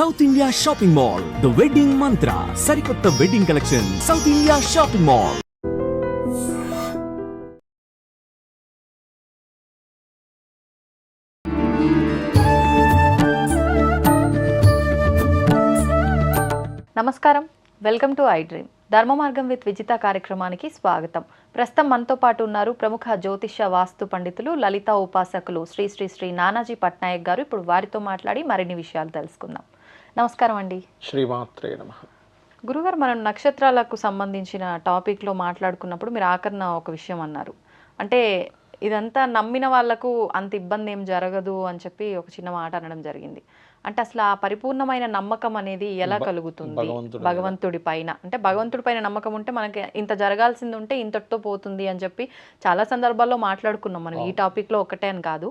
South India shopping mall the wedding Mantra సరికొత్త wedding collection South India shopping mall నమస్కారం. Welcome to I dream Dharma Margam with Vijitha కార్యక్రమానికి స్వాగతం. ప్రస్తుతం మనతో పాటు ఉన్నారు ప్రముఖ జ్యోతిష వాస్తు పండితులు లలిత ఉపాసకులు శ్రీ శ్రీ శ్రీ నానాజీ పట్నాయక్ గారు. ఇప్పుడు వారితో మాట్లాడి మరిన్ని విషయాలు తెలుసుకుందాం. నమస్కారం అండి. శ్రీమాత్రే నమ. గురుగారు మనం నక్షత్రాలకు సంబంధించిన టాపిక్లో మాట్లాడుకున్నప్పుడు మీరు ఆఖరణ ఒక విషయం అన్నారు. అంటే ఇదంతా నమ్మిన వాళ్ళకు అంత ఇబ్బంది ఏం జరగదు అని చెప్పి ఒక చిన్న మాట అనడం జరిగింది. అంటే అసలు ఆ పరిపూర్ణమైన నమ్మకం అనేది ఎలా కలుగుతుంది? భగవంతుడి పైన. అంటే భగవంతుడి పైన నమ్మకం ఉంటే మనకి ఇంత జరగాల్సింది ఉంటే ఇంతటితో పోతుంది అని చెప్పి చాలా సందర్భాల్లో మాట్లాడుకున్నాం మనం. ఈ టాపిక్లో ఒకటే అని కాదు.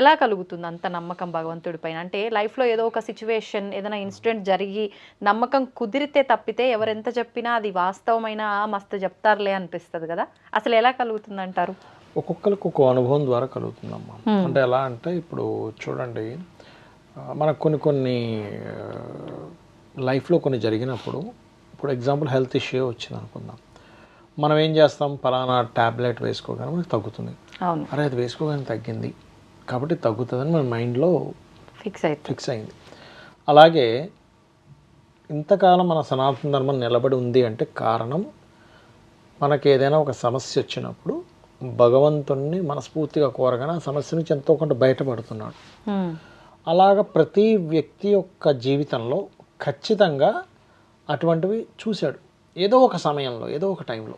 ఎలా కలుగుతుంది అంత నమ్మకం భగవంతుడి పైన? అంటే లైఫ్లో ఏదో ఒక సిచ్యువేషన్ ఏదైనా ఇన్సిడెంట్ జరిగి నమ్మకం కుదిరితే తప్పితే ఎవరెంత చెప్పినా అది వాస్తవమైన మస్తు చెప్తారులే అనిపిస్తుంది కదా. అసలు ఎలా కలుగుతుంది అంటారు ఒక్కొక్కరికి ఒక్కో అనుభవం ద్వారా కలుగుతుందమ్మా. అంటే ఎలా అంటే ఇప్పుడు చూడండి మనకు కొన్ని కొన్ని లైఫ్లో కొన్ని జరిగినప్పుడు ఇప్పుడు ఎగ్జాంపుల్ హెల్త్ ఇష్యూ వచ్చింది అనుకుందాం మనం ఏం చేస్తాం? పలానా ట్యాబ్లెట్ వేసుకోగానే మనకు తగ్గుతుంది. అరే అది వేసుకోగానే తగ్గింది. కాబట్టి తగ్గుతుందని మన మైండ్లో ఫిక్స్ అయితే ఫిక్స్ అయింది. అలాగే ఇంతకాలం మన సనాతన ధర్మం నిలబడి ఉంది అంటే కారణం మనకి ఏదైనా ఒక సమస్య వచ్చినప్పుడు భగవంతుణ్ణి మనస్ఫూర్తిగా కోరగానే ఆ సమస్య నుంచి ఎంతో కొంత బయటపడుతున్నాడు. అలాగ ప్రతి వ్యక్తి యొక్క జీవితంలో ఖచ్చితంగా అటువంటివి చూశాడు. ఏదో ఒక సమయంలో ఏదో ఒక టైంలో.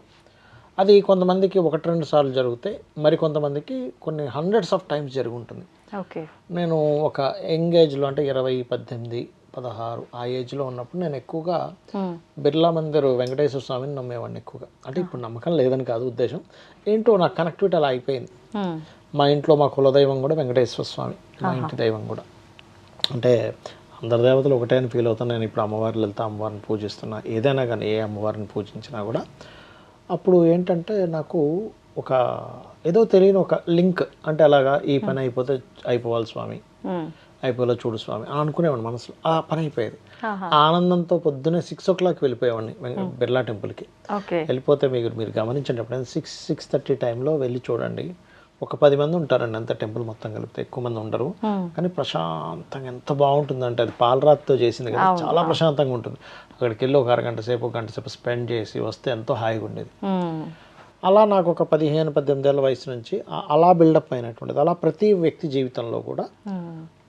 అది కొంతమందికి ఒకటి రెండు సార్లు జరిగితే మరి కొంతమందికి కొన్ని హండ్రెడ్స్ ఆఫ్ టైమ్స్ జరిగి ఉంటుంది. ఓకే. నేను ఒక యంగ్ ఏజ్లో అంటే ఇరవై పద్దెనిమిది పదహారు ఆ ఏజ్లో ఉన్నప్పుడు నేను ఎక్కువగా బిర్లా మందిర్ వెంకటేశ్వర స్వామిని నమ్మేవాడిని ఎక్కువగా. అంటే ఇప్పుడు నమ్మకం లేదని కాదు ఉద్దేశం. ఏంటో నాకు కనెక్టివిటీ అలా అయిపోయింది. మా ఇంట్లో మా కులదైవం కూడా వెంకటేశ్వర స్వామి మా ఇంటి దైవం కూడా. అంటే అందరి దేవతలు ఒకటే అని ఫీల్ అవుతాను నేను ఇప్పుడు అమ్మవారి లలిత అమ్మవారిని పూజిస్తున్నా. ఏదైనా కానీ ఏ అమ్మవారిని పూజించినా కూడా. అప్పుడు ఏంటంటే నాకు ఒక ఏదో తెలియని ఒక లింక్. అంటే అలాగా ఈ పని అయిపోతే అయిపోవాలి స్వామి. అయిపోలే చూడు స్వామి అని అనుకునేవాడిని మనసులో. ఆ పని అయిపోయేది. ఆ ఆనందంతో పొద్దున్నే సిక్స్ ఓ క్లాక్ వెళ్ళిపోయేవాడిని బిర్లా టెంపుల్కి వెళ్ళిపోతే మీరు మీరు గమనించండి ఎప్పుడైనా సిక్స్ సిక్స్ థర్టీ టైంలో వెళ్ళి చూడండి. ఒక పది మంది ఉంటారండి అంత టెంపుల్ మొత్తం కలిపితే. ఎక్కువ మంది ఉండరు. కానీ ప్రశాంతంగా ఎంత బాగుంటుందంటే అది పాలరాతితో చేసింది కదా. చాలా ప్రశాంతంగా ఉంటుంది. అక్కడికి వెళ్ళి ఒక అరగంట సేపు ఒక గంట సేపు స్పెండ్ చేసి వస్తే ఎంతో హాయిగా ఉండేది. అలా నాకు ఒక పదిహేను పద్దెనిమిది ఏళ్ళ వయసు నుంచి అలా బిల్డప్ అయినటువంటిది. అలా ప్రతి వ్యక్తి జీవితంలో కూడా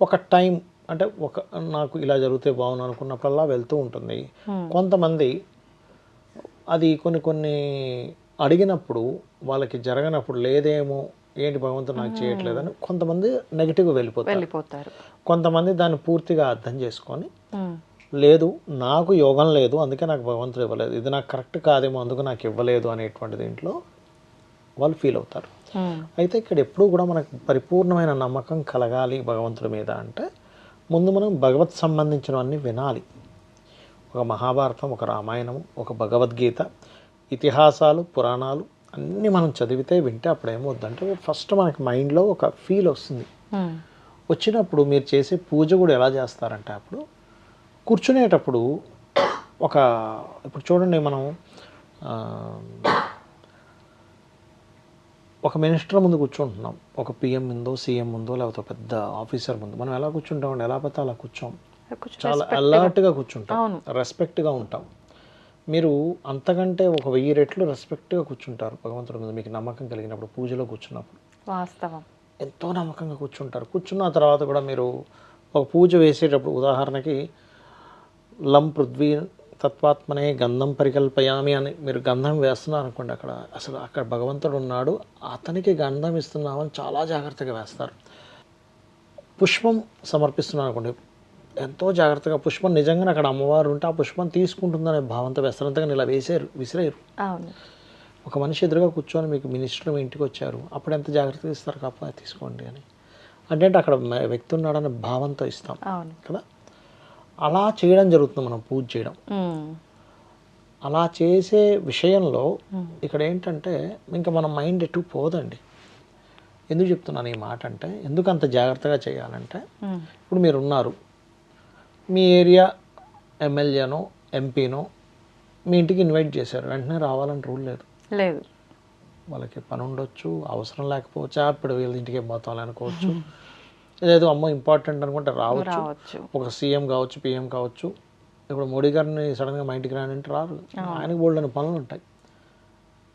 ఒక టైం అంటే ఒక నాకు ఇలా జరిగితే బాగుంది అనుకున్నప్పుడల్లా వెళ్తూ ఉంటుంది. కొంతమంది అది కొన్ని కొన్ని అడిగినప్పుడు వాళ్ళకి జరగనప్పుడు లేదేమో ఏంటి భగవంతుడు నాకు చేయట్లేదని కొంతమంది నెగిటివ్గా వెళ్ళిపోతారు. వెళ్ళిపోతారు. కొంతమంది దాన్ని పూర్తిగా అర్థం చేసుకొని లేదు నాకు యోగం లేదు అందుకే నాకు భగవంతుడు ఇవ్వలేదు. ఇది నాకు కరెక్ట్ కాదేమో అందుకు నాకు ఇవ్వలేదు అనేటువంటి దీంట్లో వాళ్ళు ఫీల్ అవుతారు. అయితే ఇక్కడ ఎప్పుడూ కూడా మనకు పరిపూర్ణమైన నమ్మకం కలగాలి భగవంతుడి మీద అంటే ముందు మనం భగవత్ సంబంధించినవన్నీ వినాలి. ఒక మహాభారతం ఒక రామాయణం ఒక భగవద్గీత ఇతిహాసాలు పురాణాలు అన్నీ మనం చదివితే వింటే అప్పుడు ఏమవుద్దంటే ఫస్ట్ మనకి మైండ్లో ఒక ఫీల్ వస్తుంది. వచ్చినప్పుడు మీరు చేసే పూజ కూడా ఎలా చేస్తారంటే అప్పుడు కూర్చునేటప్పుడు ఒక ఇప్పుడు చూడండి మనం ఒక మినిస్టర్ ముందు కూర్చుంటున్నాం. ఒక పిఎం ముందో సీఎం ముందో లేకపోతే ఒక పెద్ద ఆఫీసర్ ముందు. మనం ఎలా కూర్చుంటామండి? ఎలా పడితే అలా కూర్చోం. చాలా అలర్ట్గా కూర్చుంటాం. రెస్పెక్ట్గా ఉంటాం. మీరు అంతకంటే ఒక వెయ్యి రెట్లు రెస్పెక్ట్గా కూర్చుంటారు భగవంతుడి మీద. మీకు నమ్మకం కలిగినప్పుడు పూజలో కూర్చున్నప్పుడు. వాస్తవం. ఎంతో నమ్మకంగా కూర్చుంటారు. కూర్చున్న తర్వాత కూడా మీరు ఒక పూజ వేసేటప్పుడు ఉదాహరణకి లం పృథ్వీ తత్వాత్మనే గంధం పరికల్పయామి అని మీరు గంధం వేస్తున్నారు అనుకోండి అక్కడ. అసలు అక్కడ భగవంతుడు ఉన్నాడు అతనికి గంధం ఇస్తున్నామని చాలా జాగ్రత్తగా వేస్తారు. పుష్పం సమర్పిస్తున్నాను అనుకోండి ఎంతో జాగ్రత్తగా పుష్పం నిజంగానే అక్కడ అమ్మవారు ఉంటే ఆ పుష్పం తీసుకుంటుందనే భావంతో వేస్తారు. అంతగా ఇలా వేసారు విసిరేరు ఒక మనిషి ఎదురుగా కూర్చొని మీకు మినిస్టర్ మీ ఇంటికి వచ్చారు అప్పుడు ఎంత జాగ్రత్తగా ఇస్తారు? కాపా తీసుకోండి అని. అంటే అక్కడ వ్యక్తి ఉన్నాడనే భావంతో ఇస్తాం. కదా? అలా చేయడం జరుగుతుంది మనం పూజ చేయడం. అలా చేసే విషయంలో ఇక్కడ ఏంటంటే ఇంకా మన మైండ్ ఎటు పోదండి. ఎందుకు చెప్తున్నాను ఈ మాట అంటే ఎందుకు అంత జాగ్రత్తగా చేయాలంటే. ఇప్పుడు మీరు ఉన్నారు మీ ఏరియా ఎమ్మెల్యేనో ఎంపీనో మీ ఇంటికి ఇన్వైట్ చేశారు. వెంటనే రావాలని రూల్ లేదు. లేదు. వాళ్ళకి పని ఉండొచ్చు అవసరం లేకపోవచ్చు. ఇప్పుడు వీళ్ళ ఇంటికి పోతాం అనుకోవచ్చు. ఏదో అమ్మో ఇంపార్టెంట్ అనుకుంటే రావచ్చు. ఒక సీఎం కావచ్చు పిఎం కావచ్చు. ఇప్పుడు మోడీ గారిని సడన్గా మా ఇంటికి రానంటే రారు ఆయనకు బోల్డని పనులు ఉంటాయి.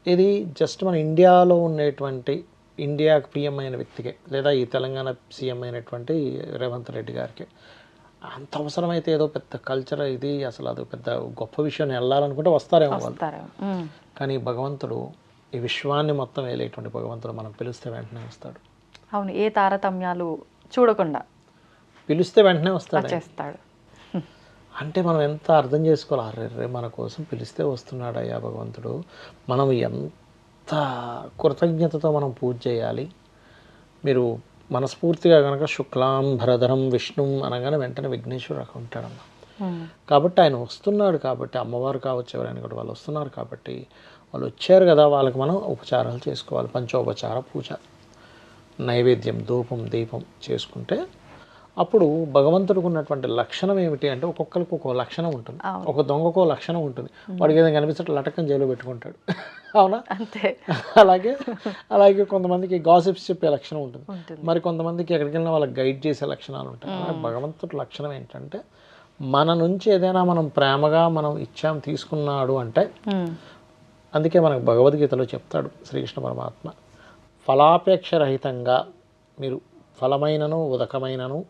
ఇది జస్ట్ మన ఇండియాలో ఉండేటువంటి ఇండియాకి పిఎం అయిన వ్యక్తికే లేదా ఈ తెలంగాణ సీఎం అయినటువంటి రేవంత్ రెడ్డి గారికి. అంత అవసరమైతే ఏదో పెద్ద కల్చర్ ఇది అసలు అది పెద్ద గొప్ప విషయం వెళ్ళాలనుకుంటే వస్తారేమో వాళ్ళు. కానీ భగవంతుడు ఈ విశ్వాన్ని మొత్తం వేలేటువంటి భగవంతుడు మనం పిలిస్తే వెంటనే వస్తాడు. అవును ఏ తారతమ్యాలు చూడకుండా. పిలిస్తే వెంటనే వస్తాడు. చేస్తాడు అంటే మనం ఎంత అర్థం చేసుకోవాలి? అరే రే మన కోసం పిలిస్తే వస్తున్నాడు అయ్యా భగవంతుడు. మనం ఎంత కృతజ్ఞతతో మనం పూజ చేయాలి? మీరు మనస్ఫూర్తిగా కనుక శుక్లాం భరధరం విష్ణు అనగానే వెంటనే విఘ్నేశ్వరు అక్కడ ఉంటాడమ్మ. కాబట్టి ఆయన వస్తున్నాడు కాబట్టి అమ్మవారు కావచ్చు ఎవరైనా కూడా వాళ్ళు వస్తున్నారు కాబట్టి వాళ్ళు వచ్చారు కదా వాళ్ళకి మనం ఉపచారాలు చేసుకోవాలి. పంచోపచార పూజ. నైవేద్యం ధూపం దీపం చేసుకుంటే అప్పుడు భగవంతుడికి ఉన్నటువంటి లక్షణం ఏమిటి అంటే ఒక్కొక్కరికి ఒక్కో లక్షణం ఉంటుంది. ఒక దొంగకో లక్షణం ఉంటుంది. వాడికి ఏదైనా కనిపించట్టు లటకం జైలు పెట్టుకుంటాడు. అవునా? అంతే. అలాగే అలాగే కొంతమందికి గాసిప్స్ చెప్పే లక్షణం ఉంటుంది. మరి కొంతమందికి ఎక్కడికి వెళ్ళినా వాళ్ళకి గైడ్ చేసే లక్షణాలు ఉంటాయి. భగవంతుడి లక్షణం ఏంటంటే మన నుంచి ఏదైనా మనం ప్రేమగా మనం ఇచ్చాం తీసుకున్నాడు అంటే. అందుకే మనకు భగవద్గీతలో చెప్తాడు శ్రీకృష్ణ పరమాత్మ. ఫలాపేక్ష రహితంగా మీరు ఫలమైనను ఉదకమైనను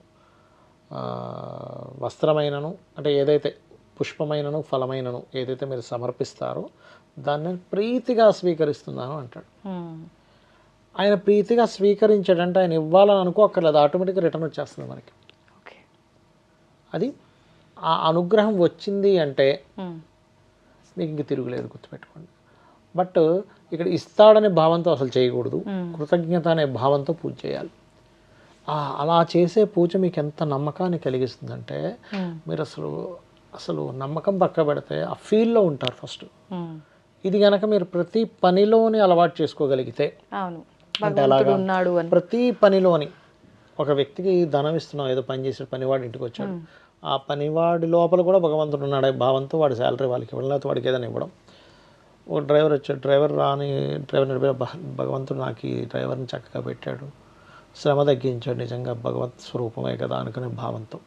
వస్త్రమైనను అంటే ఏదైతే పుష్పమైనను ఫలమైనను ఏదైతే మీరు సమర్పిస్తారో దాన్ని నేను ప్రీతిగా స్వీకరిస్తున్నాను అంటాడు. ఆయన ప్రీతిగా స్వీకరించాడంటే ఆయన ఇవ్వాలని అనుకోక్కర్లేదు. ఆటోమేటిక్గా రిటర్న్ వచ్చేస్తుంది మనకి. ఓకే. అది ఆ అనుగ్రహం వచ్చింది అంటే. మీకు ఇంక తిరుగులేదు గుర్తుపెట్టుకోండి. బట్ ఇక్కడ ఇస్తాడనే భావంతో అసలు చేయకూడదు. కృతజ్ఞత అనే భావంతో పూజ చేయాలి. అలా చేసే పూజ మీకు ఎంత నమ్మకాన్ని కలిగిస్తుందంటే. మీరు అసలు అసలు నమ్మకం పక్క పెడితే ఆ ఫీల్లో ఉంటారు ఫస్ట్. ఇది కనుక మీరు ప్రతి పనిలోని అలవాటు చేసుకోగలిగితే ఉన్నాడు అని. ప్రతి పనిలోని ఒక వ్యక్తికి ధనం ఇస్తున్నాం ఏదో పని చేసిన పనివాడు ఇంటికి వచ్చాడు. ఆ పనివాడి లోపల కూడా భగవంతుడు ఉన్నాడు భావంతో వాడి శాలరీ వాళ్ళకి ఇవ్వడం లేకపోతే వాడికి ఏదైనా ఇవ్వడం. ఒక డ్రైవర్ వచ్చాడు. డ్రైవర్ రాని డ్రైవర్ నడిపే భగవంతుడు నాకు ఈ డ్రైవర్ని చక్కగా పెట్టాడు. శ్రమ తగ్గించాడు. నిజంగా భగవత్ స్వరూపమే కదా అనుకునే భావంతో.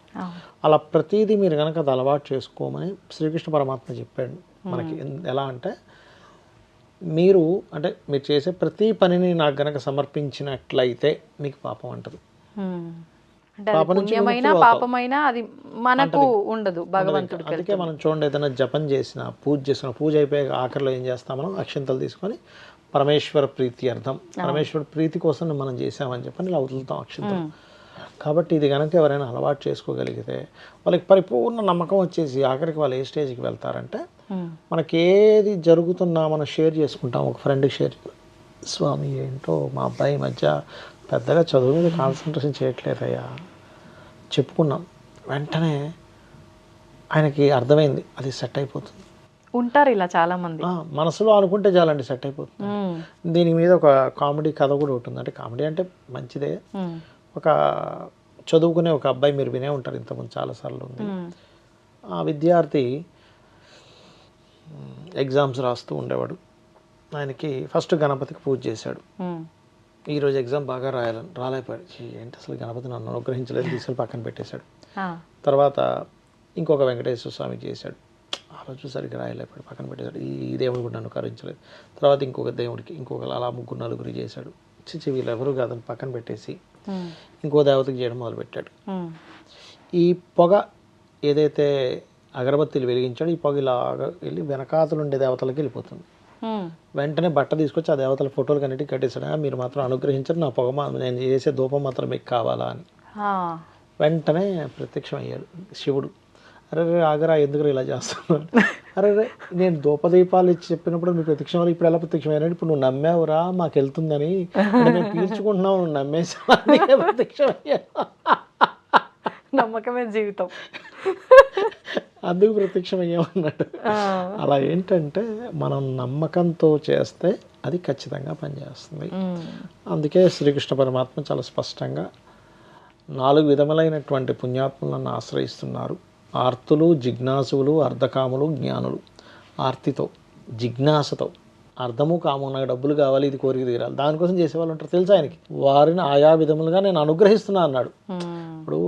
అలా ప్రతిదీ మీరు కనుక అది అలవాటు చేసుకోమని శ్రీకృష్ణ పరమాత్మ చెప్పాడు. మనకి ఎలా అంటే మీరు అంటే మీరు చేసే ప్రతి పనిని నాకు గనక సమర్పించినట్లయితే మీకు పాపం అంటది. అంటే అది పాపం నుంచి పుణ్యమైనా. పాపమైనా అది మనకు ఉండదు భగవంతుడికి అందుకే మనం చూడండి ఏదైనా జపం చేసిన పూజ చేసిన పూజ అయిపోయాక ఆఖరిలో ఏం చేస్తాం మనం? అక్షంతలు తీసుకొని పరమేశ్వర ప్రీతి అర్థం. పరమేశ్వర ప్రీతి కోసం మనం చేసామని చెప్పని ఇలా వదులుతాం అక్షంతలు. కాబట్టి ఇది కనుక ఎవరైనా అలవాటు చేసుకోగలిగితే వాళ్ళకి పరిపూర్ణ నమ్మకం వచ్చేసి ఆఖరికి వాళ్ళు ఏ స్టేజ్కి వెళ్తారంటే. మనకి ఏది జరుగుతున్నా మనం షేర్ చేసుకుంటాం. ఒక ఫ్రెండ్కి షేర్ స్వామి ఏంటో మా అబ్బాయి మధ్య పెద్దగా చదువు మీద కాన్సన్ట్రేషన్ చేయట్లేదయ్యా. చెప్పుకున్నాం. వెంటనే ఆయనకి అర్థమైంది. అది సెట్ అయిపోతుంది. ఉంటారు ఇలా చాలా మంది మనసులో అనుకుంటే చాలండి సెట్ అయిపోతుంది. దీని మీద ఒక కామెడీ కథ కూడా ఉంటుంది అంటే కామెడీ అంటే మంచిదే. ఒక చదువుకునే ఒక అబ్బాయి మీరు వినే ఉంటారు ఇంతకుముందు చాలాసార్లు ఉంది. ఆ విద్యార్థి ఎగ్జామ్స్ రాస్తూ ఉండేవాడు. ఆయనకి ఫస్ట్ గణపతికి పూజ చేశాడు. ఈరోజు ఎగ్జామ్ బాగా రాయాలని రాలేకపోయాడు ఛీ, ఏంటి అసలు గణపతి నన్ను అనుగ్రహించలేదు తీసుకెళ్ళి పక్కన పెట్టేశాడు. తర్వాత ఇంకొక వెంకటేశ్వర స్వామికి చేశాడు ఆ రోజు సరిగ్గా రాయలేకపోయాడు పక్కన పెట్టేశాడు ఈ దేవుడు కూడా నన్ను కరించలేదు తర్వాత ఇంకొక దేవుడికి ఇంకొక అలా ముగ్గురు నలుగురు చేశాడు చిచ్చి వీళ్ళు ఎవరు కాదని పక్కన పెట్టేసి. ఇంకో దేవతకి చేయడం మొదలుపెట్టాడు. ఈ పొగ ఏదైతే అగరబత్తీలు వెలిగించాడో ఈ పొగ ఇలాగా వెళ్ళి వెనకాతలు ఉండే దేవతలకి వెళ్ళిపోతుంది. వెంటనే బట్ట తీసుకొచ్చి ఆ దేవతల ఫోటోలు కన్నిటికి కట్టేశాడు. "ఆ, మీరు మాత్రం అనుగ్రహించరు నా పొగ నేను చేసే ధూపం మాత్రం మీకు కావాలా అని. వెంటనే ప్రత్యక్షం అయ్యాడు శివుడు. అరే రే ఆగరా ఎందుకు ఇలా చేస్తున్నాను అరే రే నేను ధూపదీపాలు ఇచ్చి చెప్పినప్పుడు నువ్వు ప్రత్యక్షం అవ్వాలి, ఇప్పుడు ఎలా ప్రత్యక్షం అయ్యాడు ఇప్పుడు నువ్వు నమ్మావురా మాకు వెళ్తుందని. మేము పీల్చుకుంటున్నావు నువ్వు నమ్మేసావు అందుకే ప్రత్యక్షం అయ్యాను. నమ్మకమే జీవితం. అందుకు ప్రత్యక్షం అయ్యామన్నాడు ఆ. అలా ఏంటంటే మనం నమ్మకంతో చేస్తే అది ఖచ్చితంగా పనిచేస్తుంది. అందుకే శ్రీకృష్ణ పరమాత్మ చాలా స్పష్టంగా నాలుగు విధములైనటువంటి పుణ్యాత్ములను ఆశ్రయిస్తున్నారు. ఆర్తులు జిజ్ఞాసులు అర్ధకాములు జ్ఞానులు. ఆర్తితో జిజ్ఞాసతో. అర్థము కాము నాకు డబ్బులు కావాలి ఇది కోరిక తీరాలి. దానికోసం చేసేవాళ్ళు ఉంటారు తెలుసు ఆయనకి? వారిని ఆయా విధములుగా నేను అనుగ్రహిస్తున్నా అన్నాడు. ఇప్పుడు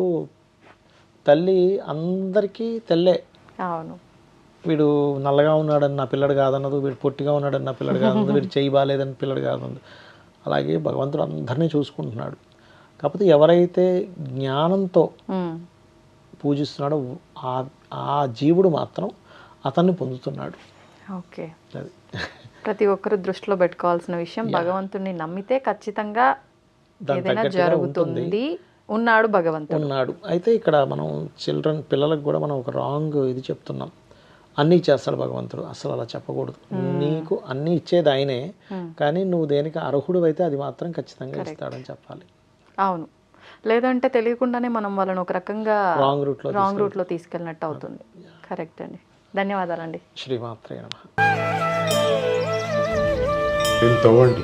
తల్లి అందరికీ తెల్లే. అవును. వీడు నల్లగా ఉన్నాడని నా పిల్లడు కాదన్నదు వీడు పొట్టిగా ఉన్నాడని నా పిల్లడు కాదన్నదు వీడు చేయి బాగాలేదని పిల్లడు కాదన్నదు. అలాగే భగవంతుడు అందరినీ చూసుకుంటున్నాడు. కాకపోతే ఎవరైతే జ్ఞానంతో. పూజిస్తున్నాడో ఆ ఆ జీవుడు మాత్రం అతన్ని పొందుతున్నాడు. ఓకే. అది. ప్రతి ఒక్కరు దృష్టిలో పెట్టుకోవాల్సిన విషయం భగవంతుడిని నమ్మితే ఖచ్చితంగా ఏదైనా జరుగుతుంది. ఉన్నాడు భగవంతుడు. ఉన్నాడు. అయితే ఇక్కడ మనం చిల్డ్రన్ పిల్లలకు కూడా మనం ఒక రాంగ్ ఇది చెప్తున్నాం. అన్నీ ఇచ్చేస్తాడు భగవంతుడు. అసలు అలా చెప్పకూడదు. నీకు అన్నీ ఇచ్చేది ఆయనే. కానీ నువ్వు దేనికి అర్హుడు అయితే అది మాత్రం ఖచ్చితంగా ఇస్తాడని చెప్పాలి. అవును. లేదంటే తెలియకుండానే మనం వాళ్ళని ఒక రకంగా రాంగ్ రూట్లో రాంగ్ రూట్లో తీసుకెళ్ళినట్టు అవుతుంది. కరెక్ట్ అండి. ధన్యవాదాలండి. శ్రీమాత్రే నమ. తవ్వండి?